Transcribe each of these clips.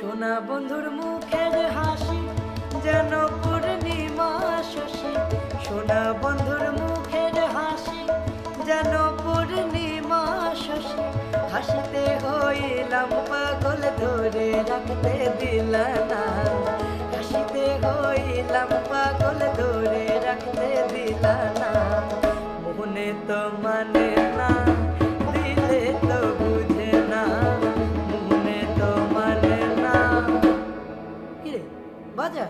সোনা বন্ধুর মুখের হাসি, যেন পূর্ণিমা শশী। সোনা বন্ধুর মুখের হাসি, যেন পূর্ণিমা শশী। হাসিতে হইলাম পাগল ধরে, রাখতে দিল না। হাসিতে হইলাম পাগল ধরে, রাখতে দিল না। মনে তো মানে না। বাজা?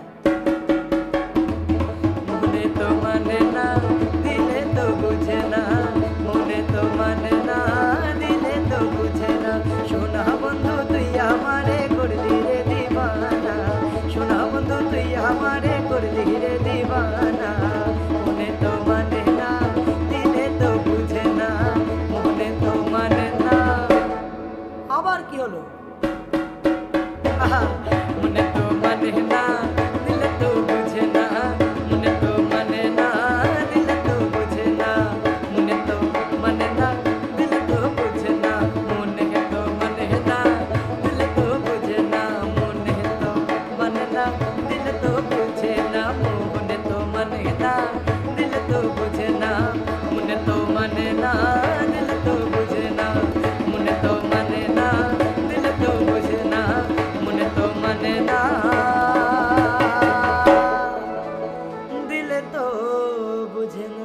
মনে তো মানে না দিলে তো বুঝে না। মনে তো মানে না দিলে তো বুঝে না। সোনা বন্ধু তুই আমারে করলি রে দিবানা। সোনা বন্ধু তুই আমারে করলি রে দিবানা। মনে তো মানে না দিলে তো বুঝে না। মনে তো মানে না। আবার কি হলো? আহা। তো বুঝে না